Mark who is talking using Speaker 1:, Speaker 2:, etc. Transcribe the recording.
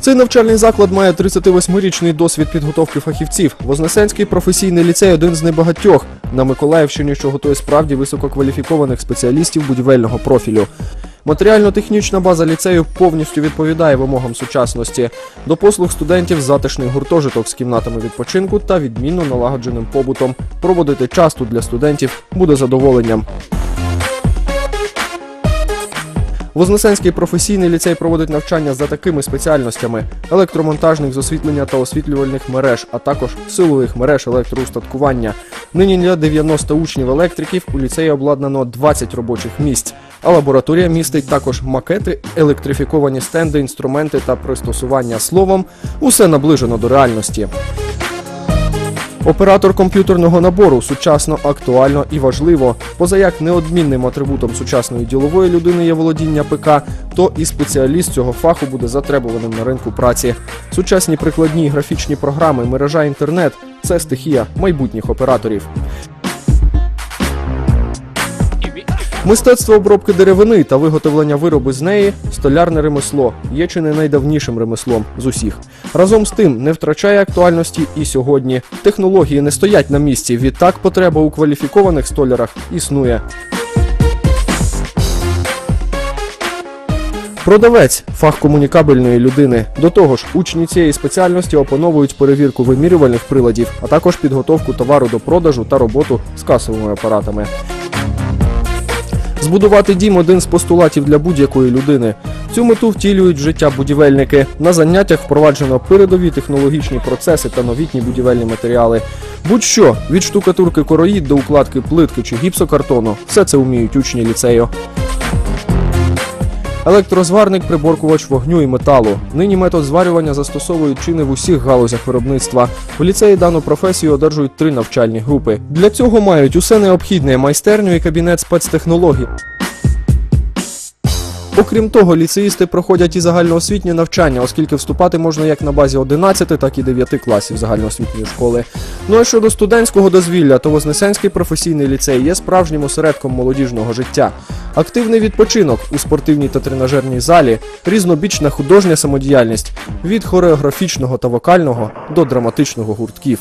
Speaker 1: Цей навчальний заклад має 38-річний досвід підготовки фахівців. Вознесенський професійний ліцей один з небагатьох на Миколаївщині, що готує справді висококваліфікованих спеціалістів будівельного профілю. Матеріально-технічна база ліцею повністю відповідає вимогам сучасності. До послуг студентів затишний гуртожиток з кімнатами відпочинку та відмінно налагодженим побутом. Проводити час тут для студентів буде задоволенням. Вознесенський професійний ліцей проводить навчання за такими спеціальностями: електромонтажних з освітлення та освітлювальних мереж, а також силових мереж електроустаткування. Нині для 90 учнів електриків у ліцеї обладнано 20 робочих місць. А лабораторія містить також макети, електрифіковані стенди, інструменти та пристосування словом. Усе наближено до реальності. Оператор комп'ютерного набору сучасно, актуально і важливо. Позаяк неодмінним атрибутом сучасної ділової людини є володіння ПК, то і спеціаліст цього фаху буде затребуваним на ринку праці. Сучасні прикладні графічні програми, мережа інтернет це стихія майбутніх операторів. Мистецтво обробки деревини та виготовлення виробу з неї столярне ремесло є чи не найдавнішим ремеслом з усіх. Разом з тим не втрачає актуальності і сьогодні. Технології не стоять на місці. Відтак потреба у кваліфікованих столярах існує. Продавець фах комунікабельної людини. До того ж, учні цієї спеціальності опановують перевірку вимірювальних приладів, а також підготовку товару до продажу та роботу з касовими апаратами. Збудувати дім один з постулатів для будь-якої людини. Цю мету втілюють життя будівельники. На заняттях впроваджено передові технологічні процеси та новітні будівельні матеріали. Будь-що від штукатурки короїд до укладки плитки чи гіпсокартону, все це вміють учні ліцею. Електрозварник приборкувач вогню і металу. Нині метод зварювання застосовують чи не в усіх галузях виробництва. В ліцеї дану професію одержують три навчальні групи. Для цього мають усе необхідне майстерню і кабінет спецтехнологій. Окрім того, ліцеїсти проходять і загальноосвітнє навчання, оскільки вступати можна як на базі 11, так і 9 класів загальноосвітньої школи. Ну а щодо студентського дозвілля, то Вознесенський професійний ліцей є справжнім осередком молодіжного життя. Активний відпочинок у спортивній та тренажерній залі, різнобічна художня самодіяльність від хореографічного та вокального до драматичного гуртків.